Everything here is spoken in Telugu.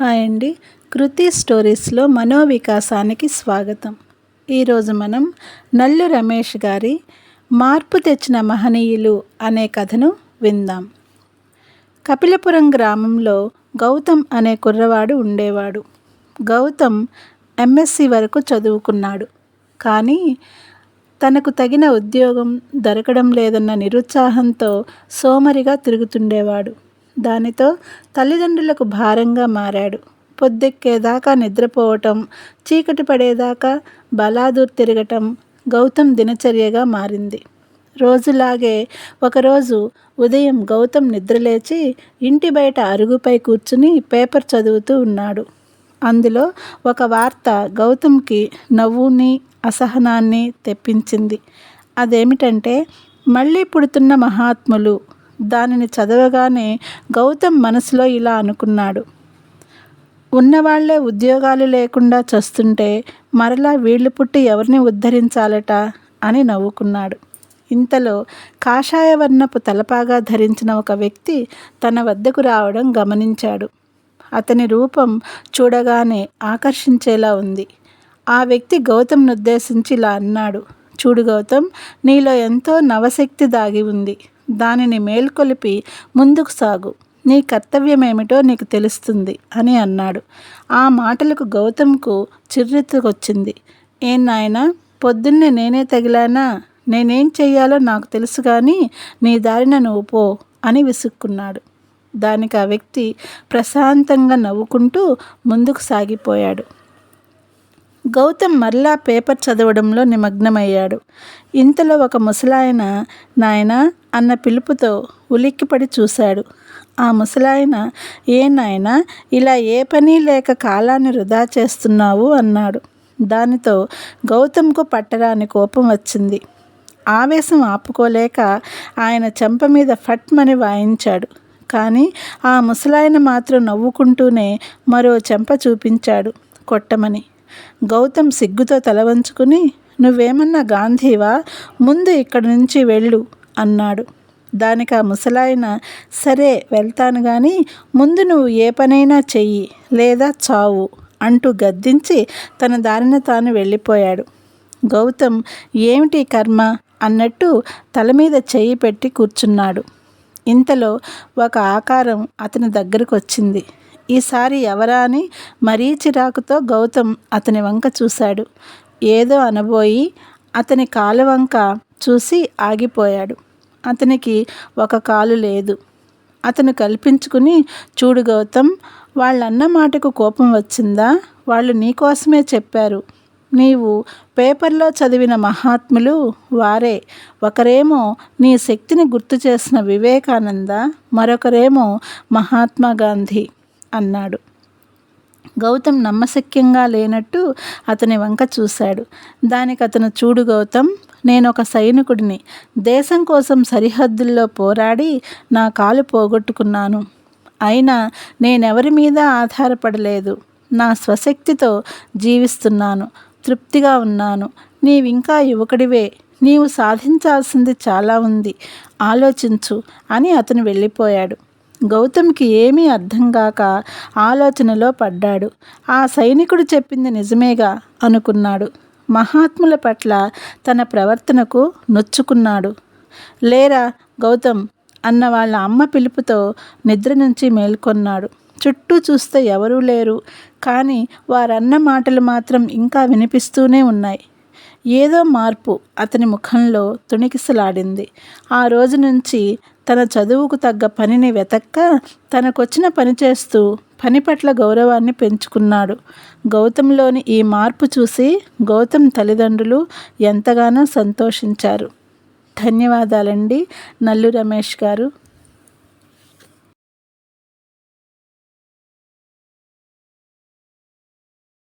హాయ్ అండి. కృతి స్టోరీస్లో మనోవికాసానికి స్వాగతం. ఈరోజు మనం నల్లు రమేష్ గారి మార్పు తెచ్చిన మహనీయులు అనే కథను విందాం. కపిలపురం గ్రామంలో గౌతమ్ అనే కుర్రవాడు ఉండేవాడు. గౌతమ్ ఎంఎస్సి వరకు చదువుకున్నాడు. కానీ తనకు తగిన ఉద్యోగం దొరకడం లేదన్న నిరుత్సాహంతో సోమరిగా తిరుగుతుండేవాడు. దానితో తల్లిదండ్రులకు భారంగా మారాడు. పొద్దెక్కేదాకా నిద్రపోవటం చీకటి పడేదాకా బలాదూర్ తిరగటం గౌతమ్ దినచర్యగా మారింది. రోజులాగే ఒకరోజు ఉదయం గౌతమ్ నిద్రలేచి ఇంటి బయట అరుగుపై కూర్చుని పేపర్ చదువుతూ ఉన్నాడు. అందులో ఒక వార్త గౌతమ్కి నవ్వుని అసహనాన్ని తెప్పించింది. అదేమిటంటే మళ్ళీ పుడుతున్న మహాత్ములు దానిని చదవగానే గౌతమ్ మనసులో ఇలా అనుకున్నాడు. ఉన్నవాళ్ళే ఉద్యోగాలు లేకుండా చస్తుంటే మరలా వీళ్ళు పుట్టి ఎవరిని ఉద్ధరించాలట అని నవ్వుకున్నాడు. ఇంతలో కాషాయ వర్ణపు తలపాగా ధరించిన ఒక వ్యక్తి తన వద్దకు రావడం గమనించాడు. అతని రూపం చూడగానే ఆకర్షించేలా ఉంది. ఆ వ్యక్తి గౌతమ్ను ఉద్దేశించి ఇలా అన్నాడు. చూడు గౌతమ్ నీలో ఎంతో నవశక్తి దాగి ఉంది. దానిని మేల్కొలిపి ముందుకు సాగు. నీ కర్తవ్యమేమిటో నీకు తెలుస్తుంది అని అన్నాడు. ఆ మాటలకు గౌతమ్కు చిర్రెత్తుకొచ్చింది. ఏం నాయన పొద్దున్నే నేనే తగిలానా? నేనేం చెయ్యాలో నాకు తెలుసు కానీ నీ దారిన నువ్వు పో అని విసుక్కున్నాడు. దానికి ఆ వ్యక్తి ప్రశాంతంగా నవ్వుకుంటూ ముందుకు సాగిపోయాడు. గౌతమ్ మరలా పేపర్ చదవడంలో నిమగ్నమయ్యాడు. ఇంతలో ఒక ముసలాయన నాయన అన్న పిలుపుతో ఉలిక్కిపడి చూశాడు. ఆ ముసలాయన ఏ నాయన ఇలా ఏ పని లేక కాలాన్ని వృధా చేస్తున్నావు? అన్నాడు. దానితో గౌతమ్కు పట్టరాని కోపం వచ్చింది. ఆవేశం ఆపుకోలేక ఆయన చెంప మీద ఫట్మని వాయించాడు. కానీ ఆ ముసలాయన మాత్రం నవ్వుకుంటూనే మరో చెంప చూపించాడు కొట్టమని. గౌతమ్ సిగ్గుతో తల వంచుకుని నువ్వేమన్నా గాంధీవా? ముందు ఇక్కడి నుంచి వెళ్ళు అన్నాడు. దానికి ఆ ముసలాయన సరే వెళ్తాను కానీ ముందు నువ్వు ఏ పనైనా చెయ్యి లేదా చావు అంటూ గద్దించి తన దారిన తాను వెళ్ళిపోయాడు. గౌతమ్ ఏమిటి కర్మ? అన్నట్టు తల మీద చెయ్యి పెట్టి కూర్చున్నాడు. ఇంతలో ఒక ఆకారం అతని దగ్గరకు వచ్చింది ఈసారి ఎవరా అని మరీ చిరాకుతో గౌతమ్ అతని వంక చూశాడు. ఏదో అనబోయి అతని కాలు వంక చూసి ఆగిపోయాడు. అతనికి ఒక కాలు లేదు. అతను కల్పించుకుని చూడు గౌతమ్ వాళ్ళన్న మాటకు కోపం వచ్చిందా? వాళ్ళు నీకోసమే చెప్పారు. నీవు పేపర్లో చదివిన మహాత్ములు వారే. ఒకరేమో నీ శక్తిని గుర్తు చేసిన వివేకానంద మరొకరేమో మహాత్మా గాంధీ. అన్నాడు. గౌతమ్ నమ్మశక్యంగా లేనట్టు అతని వంక చూశాడు. దానికి అతను చూడు గౌతమ్ నేను ఒక సైనికుడిని. దేశం కోసం సరిహద్దుల్లో పోరాడి నా కాలు పోగొట్టుకున్నాను. అయినా నేనెవరి మీద ఆధారపడలేదు. నా స్వశక్తితో జీవిస్తున్నాను. తృప్తిగా ఉన్నాను. నీవింకా యువకుడివే. నీవు సాధించాల్సింది చాలా ఉంది. ఆలోచించు అని అతను వెళ్ళిపోయాడు. గౌతమ్కి ఏమీ అర్థం కాక ఆలోచనలో పడ్డాడు. ఆ సైనికుడు చెప్పింది నిజమేగా అనుకున్నాడు. మహాత్ముల పట్ల తన ప్రవర్తనకు నొచ్చుకున్నాడు. లేరా గౌతమ్ అన్న వాళ్ళ అమ్మ పిలుపుతో నిద్ర నుంచి మేల్కొన్నాడు. చుట్టూ చూస్తే ఎవరూ లేరు కానీ వారన్న మాటలు మాత్రం ఇంకా వినిపిస్తూనే ఉన్నాయి. ఏదో మార్పు అతని ముఖంలో తుణికిసలాడింది. ఆ రోజు నుంచి తన చదువుకు తగ్గ పనిని వెతక్క తనకొచ్చిన పని చేస్తూ పని పట్ల గౌరవాన్ని పెంచుకున్నాడు. గౌతంలోని ఈ మార్పు చూసి గౌతమ్ తల్లిదండ్రులు ఎంతగానో సంతోషించారు. ధన్యవాదాలండి. నల్లు రమేష్ గారు.